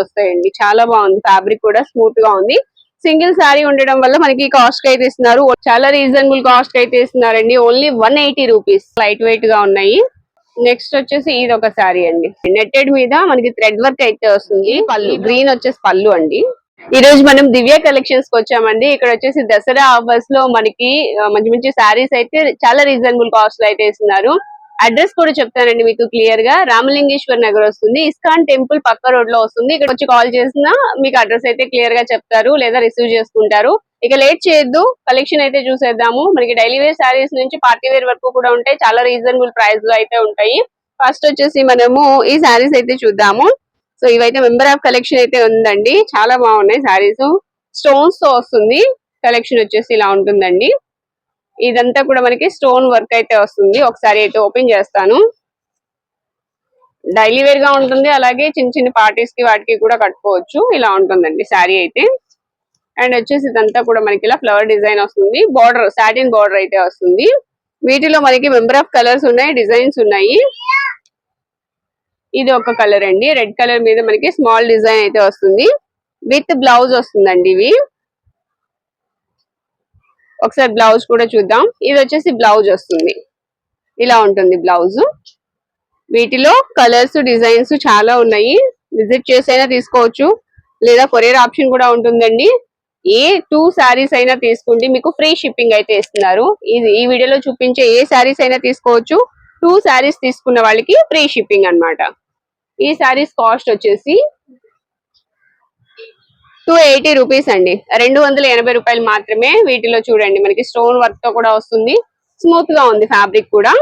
వస్తాయండి. చాలా బాగుంది. ఫ్యాబ్రిక్ కూడా స్మూత్గా ఉంది. సింగిల్ శారీ ఉండడం వల్ల మనకి కాస్ట్ అయితే ఇస్తున్నారు. చాలా రీజనబుల్ కాస్ట్ అయితే ఇస్తున్నారండి. Only one eighty rupees light వెయిట్గా ఉన్నాయి. నెక్స్ట్ వచ్చేసి ఇది ఒక శారీ అండి. నెట్టెడ్ మీద మనకి థ్రెడ్ వర్క్ అయితే వస్తుంది. పళ్ళు. గ్రీన్ వచ్చేసి పళ్ళు అండి. ఈ రోజు మనం దివ్య కలెక్షన్స్కి వచ్చామండి. ఇక్కడ వచ్చేసి దసరా ఆఫర్స్లో మనకి మంచి మంచి శారీస్ అయితే చాలా రీజనబుల్ కాస్ట్లో అయితే ఇస్తున్నారు. అడ్రస్ కూడా చెప్తానండి మీకు క్లియర్గా. రామలింగేశ్వర్ నగర్ వస్తుంది. ఇస్కాన్ టెంపుల్ పక్క రోడ్లో వస్తుంది. ఇక్కడ వచ్చి కాల్ చేసినా మీకు అడ్రస్ అయితే క్లియర్గా చెప్తారు లేదా రిసీవ్ చేసుకుంటారు. ఇక లేట్ చేయొద్దు. కలెక్షన్ అయితే చూసేద్దాము. మనకి డైలీ వేర్ శారీస్ నుంచి పార్టీ వేర్ వరకు కూడా ఉంటాయి. చాలా రీజనబుల్ ప్రైస్లో అయితే ఉంటాయి. ఫస్ట్ వచ్చేసి మనము ఈ శారీస్ అయితే చూద్దాము. సో ఇవైతే మెంబర్ ఆఫ్ కలెక్షన్ అయితే ఉందండి. చాలా బాగున్నాయి శారీస్ స్టోన్స్తో వస్తుంది. కలెక్షన్ వచ్చేసి ఇలా ఉంటుందండి. ఇదంతా కూడా మనకి స్టోన్ వర్క్ అయితే వస్తుంది. ఒకసారి అయితే ఓపెన్ చేస్తాను. డైలీ వేర్గా ఉంటుంది. అలాగే చిన్న చిన్న పార్టీస్కి వాటికి కూడా కట్టుకోవచ్చు. ఇలా ఉంటుందండి శారీ అయితే. అండ్ వచ్చేసి ఇదంతా కూడా మనకి ఇలా ఫ్లవర్ డిజైన్ వస్తుంది. బార్డర్ సాటిన్ బార్డర్ అయితే వస్తుంది. వీటిలో మనకి మెంబర్ ఆఫ్ కలర్స్ ఉన్నాయి డిజైన్స్ ఉన్నాయి. ఇది ఒక కలర్ అండి. రెడ్ కలర్ మీద మనకి స్మాల్ డిజైన్ అయితే వస్తుంది. విత్ బ్లౌజ్ వస్తుందండి ఇవి. ఒకసారి బ్లౌజ్ కూడా చూద్దాం. ఇది వచ్చేసి బ్లౌజ్ వస్తుంది. ఇలా ఉంటుంది బ్లౌజ్. వీటిలో కలర్స్ డిజైన్స్ చాలా ఉన్నాయి. విజిట్ చేసైనా తీసుకోవచ్చు. లేదా కొరియర్ ఆప్షన్ కూడా ఉంటుందండి. ఏ టూ శారీస్ అయినా తీసుకుంటే మీకు ఫ్రీ షిప్పింగ్ అయితే ఇస్తున్నారు. ఇది ఈ వీడియోలో చూపించే ఏ శారీస్ అయినా తీసుకోవచ్చు. టూ శారీస్ తీసుకున్న వాళ్ళకి ఫ్రీ షిప్పింగ్ అన్నమాట. ఈ శారీస్ కాస్ట్ వచ్చేసి టూ ఎయిటీ రూపీస్ అండి. రెండు వందల ఎనభై రూపాయలు మాత్రమే వీటిలో చూడండి. మనకి స్టోన్ వర్క్తో కూడా వస్తుంది. స్మూత్గా ఉంది ఫ్యాబ్రిక్ కూడా.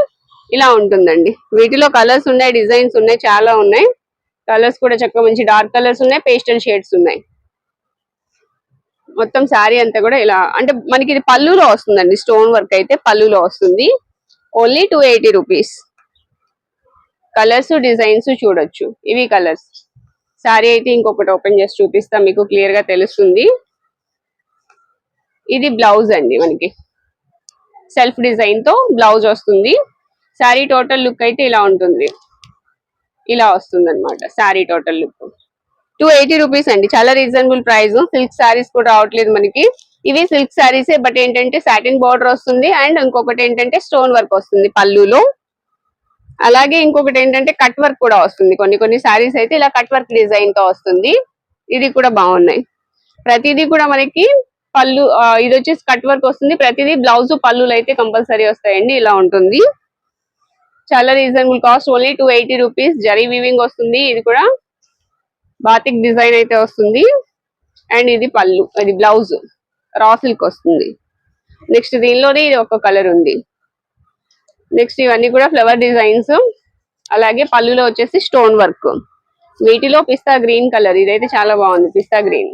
ఇలా ఉంటుందండి. వీటిలో కలర్స్ ఉన్నాయి డిజైన్స్ ఉన్నాయి చాలా ఉన్నాయి. కలర్స్ కూడా చక్కగా మంచి డార్క్ కలర్స్ ఉన్నాయి పేస్టల్ షేడ్స్ ఉన్నాయి. మొత్తం శారీ అంతా కూడా ఇలా అంటే మనకి ఇది పళ్ళులో వస్తుందండి. స్టోన్ వర్క్ అయితే పళ్ళులో వస్తుంది. Only two eighty rupees colours designs చూడొచ్చు. ఇవి కలర్స్ శారీ అయితే ఇంకొకటి ఓపెన్ చేసి చూపిస్తా మీకు క్లియర్గా తెలుస్తుంది. ఇది బ్లౌజ్ అండి మనకి. సెల్ఫ్ డిజైన్తో బ్లౌజ్ వస్తుంది. శారీ టోటల్ లుక్ అయితే ఇలా ఉంటుంది. ఇలా వస్తుంది అనమాట sari total look. Two eighty rupees అండి. చాలా రీజనబుల్ ప్రైస్. సిల్క్ శారీస్ కూడా రావట్లేదు మనకి. ఇవి సిల్క్ శారీసే బట్ ఏంటంటే సాటిన్ బార్డర్ వస్తుంది. అండ్ ఇంకొకటి ఏంటంటే స్టోన్ వర్క్ వస్తుంది పళ్ళులో. అలాగే ఇంకొకటి ఏంటంటే కట్ వర్క్ కూడా వస్తుంది. కొన్ని కొన్ని శారీస్ అయితే ఇలా కట్ వర్క్ డిజైన్తో వస్తుంది. ఇది కూడా బాగున్నాయి. ప్రతిదీ కూడా మనకి పళ్ళు ఇది వచ్చేసి కట్ వర్క్ వస్తుంది. ప్రతిదీ బ్లౌజ్ పళ్ళులు అయితే కంపల్సరీ వస్తాయండి. ఇలా ఉంటుంది. చాలా reasonable cost only two eighty rupees zari weaving వస్తుంది. ఇది కూడా బాతిక్ డిజైన్ అయితే వస్తుంది. అండ్ ఇది పళ్ళు. ఇది బ్లౌజ్ రా సిల్క్ వస్తుంది. నెక్స్ట్ దీనిలోనే ఇది ఒక కలర్ ఉంది. నెక్స్ట్ ఇవన్నీ కూడా ఫ్లవర్ డిజైన్స్. అలాగే పళ్ళులో వచ్చేసి స్టోన్ వర్క్. వీటిలో పిస్తా గ్రీన్ కలర్. ఇదైతే చాలా బాగుంది పిస్తా గ్రీన్.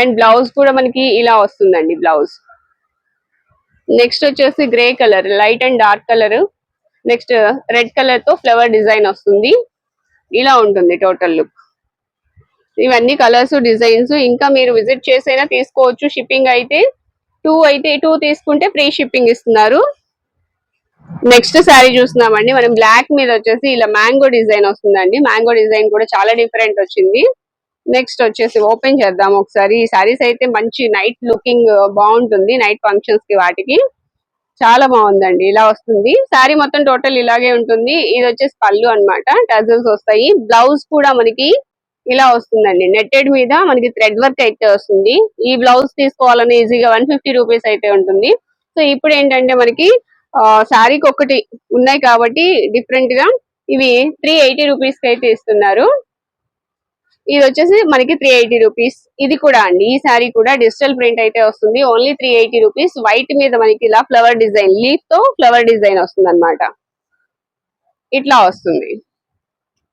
అండ్ బ్లౌజ్ కూడా మనకి ఇలా వస్తుందండి బ్లౌజ్. నెక్స్ట్ వచ్చేసి grey colour light and dark colour. Next red కలర్తో ఫ్లవర్ డిజైన్ వస్తుంది. ఇలా ఉంటుంది టోటల్ లుక్. ఇవన్నీ కలర్స్ డిజైన్స్. ఇంకా మీరు విజిట్ చేసైనా తీసుకోవచ్చు. షిప్పింగ్ అయితే టూ అయితే టూ తీసుకుంటే ఫ్రీ షిప్పింగ్ ఇస్తున్నారు. నెక్స్ట్ శారీ చూస్తున్నామండి. మనం బ్లాక్ మీద వచ్చేసి ఇలా మ్యాంగో డిజైన్ వస్తుందండి. మ్యాంగో డిజైన్ కూడా చాలా డిఫరెంట్ వచ్చింది. నెక్స్ట్ వచ్చేసి ఓపెన్ చేద్దాం ఒకసారి. ఈ శారీస్ అయితే మంచి నైట్ లుకింగ్ బాగుంటుంది. నైట్ ఫంక్షన్స్కి వాటికి. చాలా బాగుందండి. ఇలా వస్తుంది. శారీ మొత్తం టోటల్ ఇలాగే ఉంటుంది. ఇది వచ్చేసి పళ్ళు అన్నమాట. టజల్స్ వస్తాయి. బ్లౌజ్ కూడా మనకి ఇలా వస్తుందండి. నెట్టెడ్ మీద మనకి థ్రెడ్ వర్క్ అయితే వస్తుంది. ఈ బ్లౌజ్ తీసుకోవాలని ఈజీగా వన్ ఫిఫ్టీ రూపీస్ అయితే ఉంటుంది. సో ఇప్పుడు ఏంటంటే మనకి శారీకి ఒకటి ఉన్నాయి కాబట్టి డిఫరెంట్గా. ఇవి త్రీ ఎయిటీ రూపీస్కి అయితే ఇస్తున్నారు. ఇది వచ్చేసి మనకి త్రీ ఎయిటీ రూపీస్ ఇది కూడా అండి ఈ శారీ కూడా డిజిటల్ ప్రింట్ అయితే వస్తుంది. Only three eighty rupees white మీద మనకి ఇలా ఫ్లవర్ డిజైన్ లీఫ్తో ఫ్లవర్ డిజైన్ వస్తుంది అనమాట ఇట్లా వస్తుంది.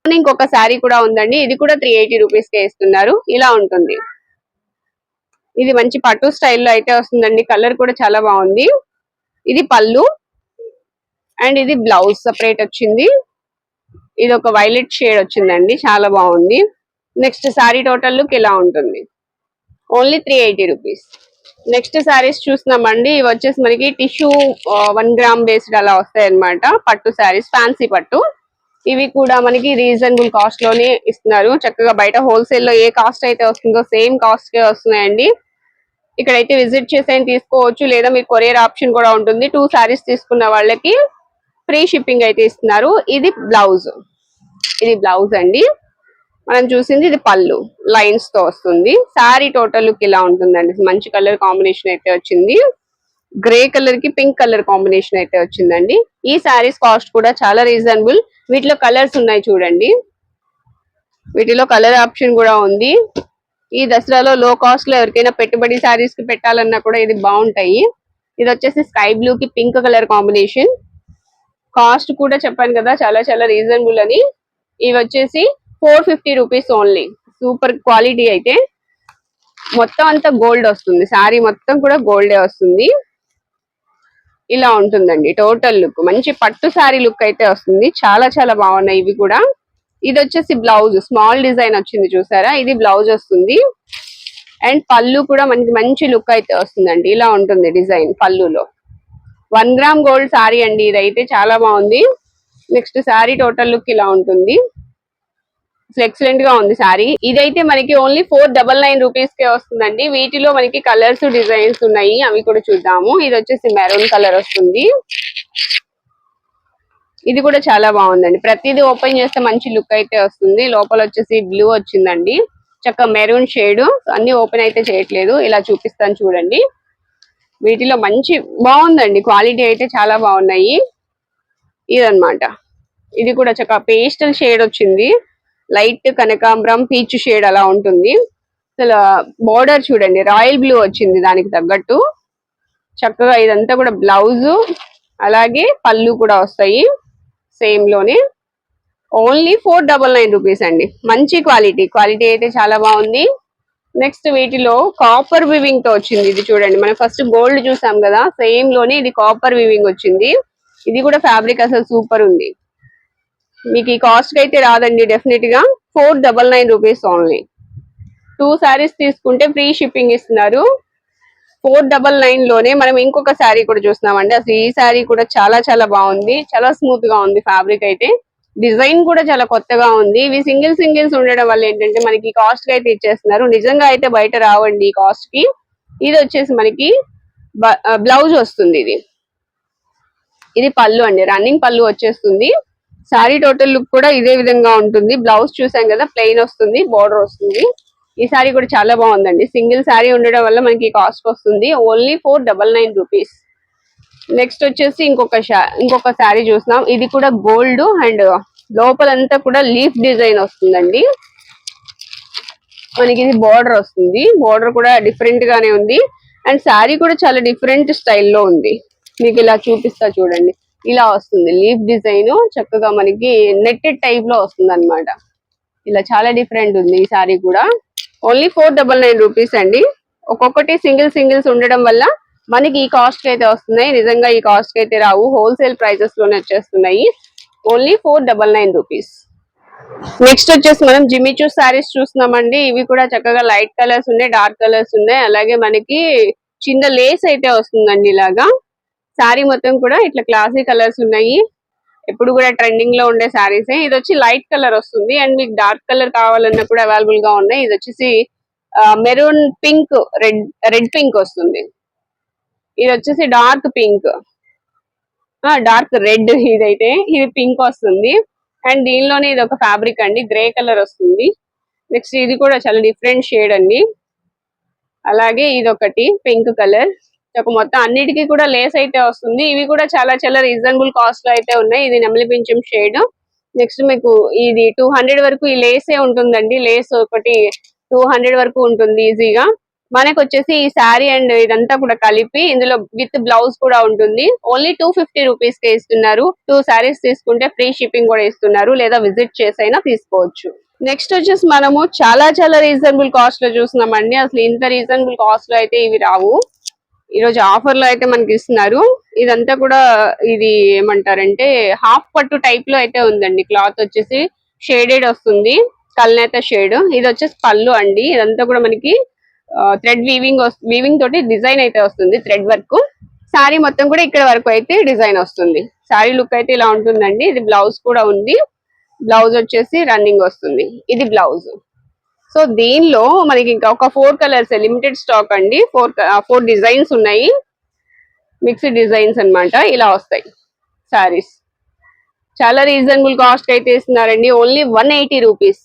ఇంకొక శారీ కూడా ఉందండి. ఇది కూడా త్రీ ఎయిటీ రూపీస్ కే ఇస్తున్నారు. ఇలా ఉంటుంది. ఇది మంచి పట్టు స్టైల్లో అయితే వస్తుందండి. కలర్ కూడా చాలా బాగుంది. ఇది పళ్ళు. అండ్ ఇది బ్లౌజ్ సపరేట్ వచ్చింది. ఇది ఒక వైలెట్ షేడ్ వచ్చిందండి. చాలా బాగుంది. నెక్స్ట్ శారీ టోటల్ లుక్ ఇలా ఉంటుంది? Only three eighty rupees. Next saris చూస్తున్నామండి. ఇవి వచ్చేసి మనకి టిష్యూ వన్ గ్రామ్ బేస్డ్ అలా వస్తాయి అనమాట పట్టు శారీస్ ఫ్యాన్సీ పట్టు. ఇవి కూడా మనకి రీజనబుల్ కాస్ట్లోనే ఇస్తున్నారు. చక్కగా బయట హోల్సేల్లో ఏ కాస్ట్ అయితే వస్తుందో సేమ్ కాస్ట్ కే వస్తున్నాయండి. ఇక్కడైతే విజిట్ చేసి తీసుకోవచ్చు. లేదా మీకు కొరియర్ ఆప్షన్ కూడా ఉంటుంది. టూ సారీస్ తీసుకున్న వాళ్ళకి ఫ్రీ షిప్పింగ్ అయితే ఇస్తున్నారు. ఇది బ్లౌజ్. ఇది బ్లౌజ్ అండి. మనం చూసింది ఇది పళ్ళు లైన్స్తో వస్తుంది. సారీ టోటల్ లుక్ ఇలా ఉంటుందండి. మంచి కలర్ కాంబినేషన్ అయితే వచ్చింది. గ్రే కలర్కి పింక్ కలర్ కాంబినేషన్ అయితే వచ్చిందండి. ఈ సారీస్ కాస్ట్ కూడా చాలా రీజనబుల్. వీటిలో కలర్స్ ఉన్నాయి చూడండి. వీటిలో కలర్ ఆప్షన్ కూడా ఉంది. ఈ దసరాలో లో కాస్ట్లో ఎవరికైనా పెట్టుబడి సారీస్కి పెట్టాలన్నా కూడా ఇది బాగుంటాయి. ఇది వచ్చేసి స్కై బ్లూ కి పింక్ కలర్ కాంబినేషన్. కాస్ట్ కూడా చెప్పాను కదా చాలా చాలా రీజనబుల్ అని. ఇవి వచ్చేసి four fifty rupees only super quality అయితే. మొత్తం అంతా గోల్డ్ వస్తుంది. శారీ మొత్తం కూడా గోల్డే వస్తుంది. ఇలా ఉంటుందండి టోటల్ లుక్ మంచి పట్టు శారీ లుక్ అయితే వస్తుంది. చాలా చాలా బాగున్నాయి ఇవి కూడా. ఇది వచ్చేసి బ్లౌజ్ స్మాల్ డిజైన్ వచ్చింది చూసారా? ఇది బ్లౌజ్ వస్తుంది. అండ్ పళ్ళు కూడా మనకి మంచి లుక్ అయితే వస్తుందండి. ఇలా ఉంటుంది డిజైన్ పళ్ళులో. వన్ గ్రామ్ గోల్డ్ సారీ అండి ఇదైతే చాలా బాగుంది. నెక్స్ట్ సారీ టోటల్ లుక్ ఇలా ఉంటుంది. ఎక్సలెంట్గా ఉంది సారీ. ఇదైతే మనకి only four double nine rupees కే వస్తుందండి. వీటిలో మనకి కలర్స్ డిజైన్స్ ఉన్నాయి. అవి కూడా చూద్దాము. ఇది వచ్చేసి మెరూన్ కలర్ వస్తుంది. ఇది కూడా చాలా బాగుందండి. ప్రతిదీ ఓపెన్ చేస్తే మంచి లుక్ అయితే వస్తుంది. లోపల వచ్చేసి బ్లూ వచ్చిందండి. చక్క మెరూన్ షేడ్. అన్ని ఓపెన్ అయితే చేయట్లేదు. ఇలా చూపిస్తాను చూడండి. వీటిలో మంచి బాగుందండి. క్వాలిటీ అయితే చాలా బాగున్నాయి. ఇదనమాట ఇది కూడా చక్క పేస్టల్ షేడ్ వచ్చింది. లైట్ కనకాంబరం పీచ్ షేడ్ అలా ఉంటుంది. అసలు బోర్డర్ చూడండి రాయల్ బ్లూ వచ్చింది దానికి తగ్గట్టు. చక్కగా ఇదంతా కూడా బ్లౌజు అలాగే పళ్ళు కూడా వస్తాయి. సేమ్లోనే. Only four double nine rupees అండి. మంచి క్వాలిటీ. క్వాలిటీ అయితే చాలా బాగుంది. నెక్స్ట్ వీటిలో కాపర్ వివింగ్తో వచ్చింది ఇది చూడండి. మనం ఫస్ట్ గోల్డ్ చూసాం కదా సేమ్లోనే ఇది కాపర్ వివింగ్ వచ్చింది. ఇది కూడా ఫ్యాబ్రిక్ అసలు సూపర్ ఉంది. మీకు ఈ కాస్ట్ అయితే రాదండి డెఫినెట్గా four double nine rupees only two saris తీసుకుంటే ఫ్రీ షిప్పింగ్ ఇస్తున్నారు. ఫోర్ డబల్ నైన్లోనే మనం ఇంకొక శారీ కూడా చూస్తున్నామండి. అసలు ఈ శారీ కూడా చాలా చాలా బాగుంది. చాలా స్మూత్గా ఉంది ఫ్యాబ్రిక్ అయితే. డిజైన్ కూడా చాలా కొత్తగా ఉంది. ఇవి సింగిల్ సింగిల్స్ ఉండడం వల్ల ఏంటంటే మనకి కాస్ట్ అయితే ఇచ్చేస్తున్నారు. నిజంగా అయితే బయట రావండి ఈ కాస్ట్కి. ఇది వచ్చేసి మనకి బ్లౌజ్ వస్తుంది ఇది. ఇది పళ్ళు అండి. రన్నింగ్ పళ్ళు వచ్చేస్తుంది. శారీ టోటల్ లుక్ కూడా ఇదే విధంగా ఉంటుంది. బ్లౌజ్ చూసాం కదా ప్లెయిన్ వస్తుంది బోర్డర్ వస్తుంది. ఈ శారీ కూడా చాలా బాగుందండి. సింగిల్ శారీ ఉండడం వల్ల మనకి కాస్ట్ వస్తుంది. Only four double nine rupees. Next వచ్చేసి ఇంకొక ఇంకొక శారీ చూస్తున్నాం ఇది కూడా గోల్డ్ అండ్ లోపలంతా కూడా లీఫ్ డిజైన్ వస్తుందండి. మనకి ఇది బార్డర్ వస్తుంది. బార్డర్ కూడా డిఫరెంట్ గానే ఉంది. అండ్ శారీ కూడా చాలా డిఫరెంట్ స్టైల్లో ఉంది. మీకు ఇలా చూపిస్తా చూడండి. ఇలా వస్తుంది. లీఫ్ డిజైన్ చక్కగా మనకి నెట్టెడ్ టైప్లో వస్తుంది అనమాట ఇలా చాలా డిఫరెంట్ ఉంది ఈ సారీ కూడా. Only four double nine rupees అండి. ఒక్కొక్కటి సింగిల్ సింగిల్స్ ఉండడం వల్ల మనకి ఈ కాస్ట్కి అయితే వస్తున్నాయి. నిజంగా ఈ కాస్ట్కి అయితే రావు. హోల్సేల్ ప్రైజెస్లోనే వచ్చేస్తున్నాయి. Only four double nine rupees next వచ్చేసి మనం జిమిచూ శారీస్ చూస్తున్నామండి. ఇవి కూడా చక్కగా లైట్ కలర్స్ ఉన్నాయి డార్క్ కలర్స్ ఉన్నాయి. అలాగే మనకి చిన్న లేస్ అయితే వస్తుందండి ఇలాగా. శారీ మొత్తం కూడా ఇట్లా క్లాసీ కలర్స్ ఉన్నాయి. ఎప్పుడు కూడా ట్రెండింగ్లో ఉండే శారీస్ ఇది వచ్చి లైట్ కలర్ వస్తుంది. అండ్ మీకు డార్క్ కలర్ కావాలన్నా కూడా అవైలబుల్గా ఉన్నాయి. ఇది వచ్చేసి maroon pink red red pink వస్తుంది. ఇది వచ్చేసి డార్క్ పింక్. డార్క్ రెడ్ ఇదైతే. ఇది పింక్ వస్తుంది. అండ్ దీనిలోనే ఇది ఒక ఫ్యాబ్రిక్ అండి. గ్రే కలర్ వస్తుంది. నెక్స్ట్ ఇది కూడా చాలా డిఫరెంట్ షేడ్ అండి. అలాగే ఇది ఒకటి పింక్ కలర్. ఒక మొత్తం అన్నిటికీ కూడా లేస్ అయితే వస్తుంది. ఇవి కూడా చాలా చాలా రీజనబుల్ కాస్ట్లో అయితే ఉన్నాయి. ఇది నెమలి పింఛం షేడ్. నెక్స్ట్ మీకు ఇది టూ హండ్రెడ్ వరకు ఈ లేసే ఉంటుందండి. లేస్ ఒకటి టూ హండ్రెడ్ వరకు ఉంటుంది ఈజీగా. మనకు వచ్చేసి ఈ శారీ అండ్ ఇదంతా కూడా కలిపి ఇందులో విత్ బ్లౌజ్ కూడా ఉంటుంది. ఓన్లీ టూ ఫిఫ్టీ రూపీస్ కే ఇస్తున్నారు. టూ శారీస్ తీసుకుంటే ఫ్రీ షిప్పింగ్ కూడా ఇస్తున్నారు. లేదా విజిట్ చేసైనా తీసుకోవచ్చు. నెక్స్ట్ వచ్చేసి మనము చాలా చాలా రీజనబుల్ కాస్ట్లో చూస్తున్నామండి. అసలు ఇంత రీజనబుల్ కాస్ట్లో అయితే ఇవి రావు. ఈ రోజు ఆఫర్లో అయితే మనకి ఇస్తున్నారు. ఇదంతా కూడా ఇది ఏమంటారంటే హాఫ్ పట్టు టైప్లో అయితే ఉందండి. క్లాత్ వచ్చేసి షేడెడ్ వస్తుంది. కల్నేత షేడ్ ఇది వచ్చేసి పళ్ళు అండి. ఇదంతా కూడా మనకి థ్రెడ్ వీవింగ్ వీవింగ్ తోటి డిజైన్ అయితే వస్తుంది థ్రెడ్ వర్క్ శారీ మొత్తం కూడా ఇక్కడ వరకు అయితే డిజైన్ వస్తుంది. శారీ లుక్ అయితే ఇలా ఉంటుందండి. ఇది బ్లౌజ్ కూడా ఉంది. బ్లౌజ్ వచ్చేసి రన్నింగ్ వస్తుంది. ఇది బ్లౌజ్ సో దీనిలో మనకి ఇంకా ఒక ఫోర్ కలర్స్ లిమిటెడ్ స్టాక్ అండి. ఫోర్ ఫోర్ డిజైన్స్ ఉన్నాయి. మిక్స్డ్ డిజైన్స్ అన్నమాట. ఇలా వస్తాయి సారీస్ చాలా రీజనబుల్ కాస్ట్ అయితే ఇస్తున్నారండి. ఓన్లీ వన్ ఎయిటీ రూపీస్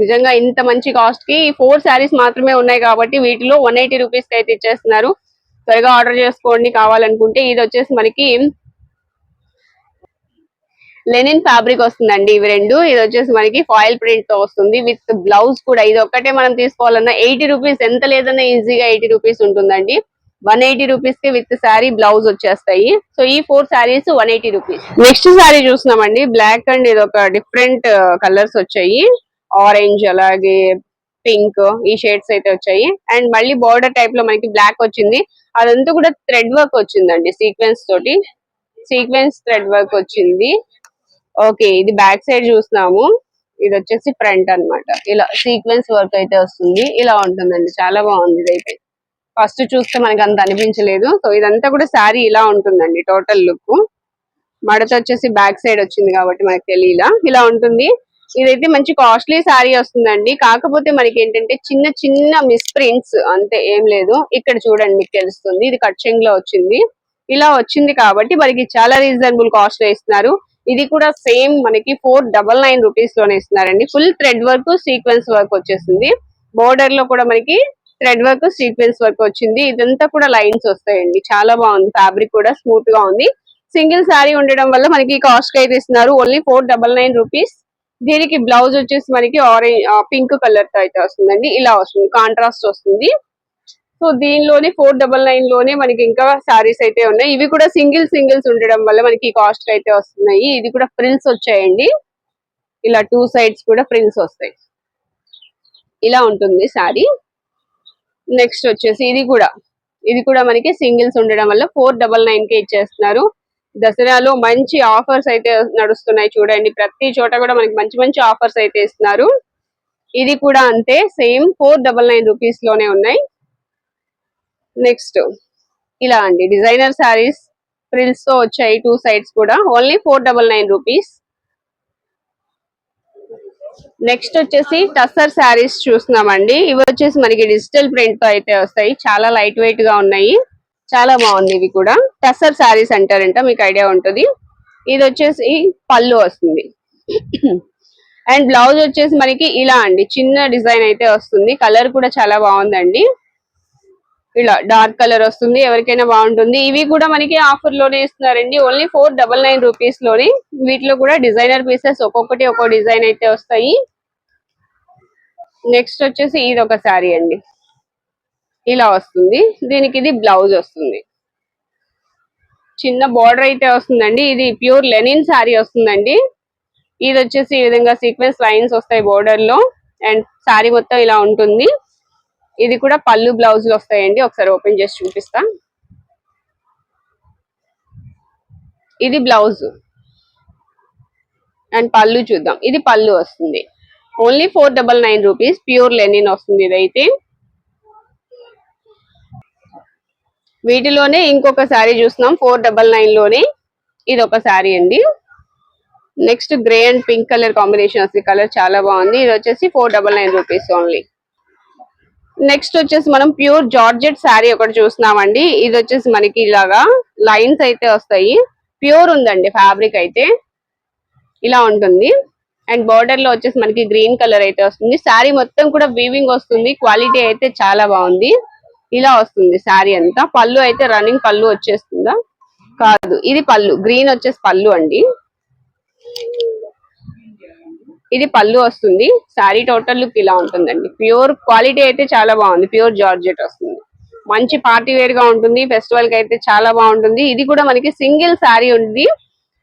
నిజంగా ఇంత మంచి కాస్ట్కి ఫోర్ శారీస్ మాత్రమే ఉన్నాయి కాబట్టి వీటిలో వన్ ఎయిటీ రూపీస్కి అయితే ఇచ్చేస్తున్నారు. త్వరగా ఆర్డర్ చేసుకోండి కావాలనుకుంటే. ఇది వచ్చేసి మనకి లెనిన్ ఫ్యాబ్రిక్ వస్తుందండి ఇవి రెండు. ఇది వచ్చేసి మనకి ఫాయిల్ ప్రింట్తో వస్తుంది. విత్ బ్లౌజ్ కూడా. ఇది ఒక్కటే మనం తీసుకోవాలన్నా ఎయిటీ రూపీస్ ఎంత లేదన్నా ఈజీగా ఎయిటీ రూపీస్ ఉంటుందండి. వన్ ఎయిటీ రూపీస్కి విత్ శారీ బ్లౌజ్ వచ్చేస్తాయి. సో ఈ four saris one eighty rupees next sari చూస్తున్నామండి. బ్లాక్ అండ్ ఇది ఒక డిఫరెంట్ కలర్స్ వచ్చాయి. ఆరెంజ్ అలాగే పింక్ ఈ షేడ్స్ అయితే వచ్చాయి. అండ్ మళ్ళీ బార్డర్ టైప్లో మనకి బ్లాక్ వచ్చింది. అదంతా కూడా థ్రెడ్ వర్క్ వచ్చిందండి సీక్వెన్స్ తోటి. సీక్వెన్స్ థ్రెడ్ వర్క్ వచ్చింది. ఓకే ఇది బ్యాక్ సైడ్ చూస్తున్నాము. ఇది వచ్చేసి ఫ్రంట్ అన్నమాట. ఇలా సీక్వెన్స్ వర్క్ అయితే వస్తుంది. ఇలా ఉంటుందండి. చాలా బాగుంది ఇదైతే. ఫస్ట్ చూస్తే మనకి అంత అనిపించలేదు. సో ఇదంతా కూడా శారీ ఇలా ఉంటుందండి టోటల్ లుక్ మడత వచ్చేసి బ్యాక్ సైడ్ వచ్చింది కాబట్టి మనకి తెలియలా. ఇలా ఉంటుంది. ఇదైతే మంచి కాస్ట్లీ శారీ వస్తుందండి. కాకపోతే మనకి ఏంటంటే చిన్న చిన్న మిస్ ప్రింట్స్ అంతే ఏం లేదు. ఇక్కడ చూడండి మీకు తెలుస్తుంది. ఇది కట్చింగ్లో వచ్చింది. ఇలా వచ్చింది కాబట్టి మనకి చాలా రీజనబుల్ కాస్ట్లో ఇస్తున్నారు. ఇది కూడా సేమ్ మనకి ఫోర్ డబల్ నైన్ రూపీస్లోనే ఇస్తున్నారండి. Full thread work sequence work వచ్చేసింది. బోర్డర్లో కూడా మనకి థ్రెడ్ వర్క్ సీక్వెన్స్ వర్క్ వచ్చింది. ఇదంతా కూడా లైన్స్ వస్తాయండి. చాలా బాగుంది. ఫ్యాబ్రిక్ కూడా స్మూత్గా ఉంది. సింగిల్ శారీ ఉండడం వల్ల మనకి కాస్ట్ అయితే ఇస్తున్నారు. Only four double nine rupees దీనికి బ్లౌజ్ వచ్చేసి మనకి ఆరెంజ్ పింక్ కలర్తో అయితే వస్తుందండి. ఇలా వస్తుంది కాంట్రాస్ట్ వస్తుంది. సో దీనిలోనే ఫోర్ డబల్ నైన్లోనే మనకి ఇంకా శారీస్ అయితే ఉన్నాయి. ఇవి కూడా సింగిల్ సింగిల్స్ ఉండడం వల్ల మనకి కాస్ట్ అయితే వస్తున్నాయి. ఇది కూడా ప్రిల్స్ వచ్చాయండి. ఇలా టూ సైడ్స్ కూడా ప్రిల్స్ వస్తాయి. ఇలా ఉంటుంది శారీ. నెక్స్ట్ వచ్చేసి ఇది కూడా. ఇది కూడా మనకి సింగిల్స్ ఉండడం వల్ల ఫోర్ డబల్ నైన్ కే ఇచ్చేస్తున్నారు. దసరాలో మంచి ఆఫర్స్ అయితే నడుస్తున్నాయి చూడండి. ప్రతి చోట కూడా మనకి మంచి మంచి ఆఫర్స్ అయితే ఇస్తున్నారు. ఇది కూడా అంతే సేమ్ ఫోర్ డబల్ నైన్ రూపీస్లోనే ఉన్నాయి. నెక్స్ట్ ఇలా అండి. డిజైనర్ శారీస్ ఫ్రిల్స్తో వచ్చాయి టూ సైడ్స్ కూడా. Only four double nine rupees. Next వచ్చేసి టస్సర్ శారీస్ చూస్తున్నామండి. ఇవి వచ్చేసి మనకి డిజిటల్ ప్రింట్తో అయితే వస్తాయి. చాలా లైట్ వెయిట్గా ఉన్నాయి. చాలా బాగుంది ఇవి కూడా. టసర్ శారీస్ అంటారంట మీకు ఐడియా ఉంటుంది. ఇది వచ్చేసి పళ్ళు వస్తుంది. అండ్ బ్లౌజ్ వచ్చేసి మనకి ఇలా అండి. చిన్న డిజైన్ అయితే వస్తుంది. కలర్ కూడా చాలా బాగుందండి. ఇలా డార్క్ కలర్ వస్తుంది. ఎవరికైనా బాగుంటుంది. ఇవి కూడా మనకి ఆఫర్లోనే ఇస్తున్నారండి. ఓన్లీ ఫోర్ డబల్ నైన్ రూపీస్లోనే. వీటిలో కూడా డిజైనర్ పీసెస్ ఒక్కొక్కటి ఒక్కో డిజైన్ అయితే వస్తాయి. నెక్స్ట్ వచ్చేసి ఇది ఒక శారీ అండి. ఇలా వస్తుంది. దీనికి ఇది బ్లౌజ్ వస్తుంది. చిన్న బార్డర్ అయితే వస్తుందండి. ఇది ప్యూర్ లెనిన్ శారీ వస్తుందండి. ఇది వచ్చేసి ఈ విధంగా సీక్వెన్స్ లైన్స్ వస్తాయి బోర్డర్లో. అండ్ శారీ మొత్తం ఇలా ఉంటుంది. ఇది కూడా పళ్ళు బ్లౌజ్ వస్తాయండి. ఒకసారి ఓపెన్ చేసి చూపిస్తా. ఇది బ్లౌజ్. అండ్ పళ్ళు చూద్దాం. ఇది పళ్ళు వస్తుంది. Only four double nine rupees. Pure linen వస్తుంది ఇదైతే. వీటిలోనే ఇంకొక శారీ చూస్తున్నాం ఫోర్ డబల్ నైన్లోనే. ఇది ఒక శారీ అండి. Next grey and pink colour combination వస్తుంది కలర్ చాలా బాగుంది. ఇది వచ్చేసి four double nine rupees only. Next వచ్చేసి మనం ప్యూర్ జార్జెట్ శారీ ఒకటి చూస్తున్నామండి. ఇది వచ్చేసి మనకి ఇలాగా లైన్స్ అయితే వస్తాయి. ప్యూర్ ఉందండి ఫ్యాబ్రిక్ అయితే. ఇలా ఉంటుంది. అండ్ బార్డర్లో వచ్చేసి మనకి గ్రీన్ కలర్ అయితే వస్తుంది. శారీ మొత్తం కూడా వీవింగ్ వస్తుంది. క్వాలిటీ అయితే చాలా బాగుంది. ఇలా వస్తుంది శారీ అంతా. పళ్ళు అయితే రన్నింగ్ పళ్ళు వచ్చేస్తుందా? కాదు ఇది పళ్ళు. గ్రీన్ వచ్చేసి పళ్ళు అండి. ఇది పళ్ళు వస్తుంది. శారీ టోటల్ లుక్ ఇలా ఉంటుందండి. ప్యూర్ క్వాలిటీ అయితే చాలా బాగుంది. ప్యూర్ జార్జెట్ వస్తుంది. మంచి పార్టీ వేర్గా ఉంటుంది. ఫెస్టివల్కి అయితే చాలా బాగుంటుంది. ఇది కూడా మనకి సింగిల్ శారీ ఉంది.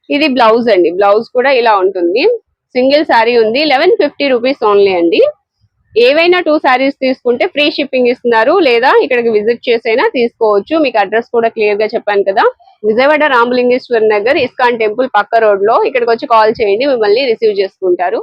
ఇది బ్లౌజ్ అండి. బ్లౌజ్ కూడా ఇలా ఉంటుంది. సింగిల్ శారీ ఉంది. లెవెన్ ఫిఫ్టీ రూపీస్ ఓన్లీ అండి. ఏవైనా టూ శారీస్ తీసుకుంటే ఫ్రీ షిప్పింగ్ ఇస్తున్నారు లేదా ఇక్కడికి విజిట్ చేసైనా తీసుకోవచ్చు. మీకు అడ్రస్ కూడా క్లియర్గా చెప్పాను కదా. విజయవాడ రామలింగేశ్వర నగర్ ఇస్కాన్ టెంపుల్ పక్క రోడ్లో ఇక్కడికి వచ్చి కాల్ చేయండి. మిమ్మల్ని రిసీవ్ చేసుకుంటారు.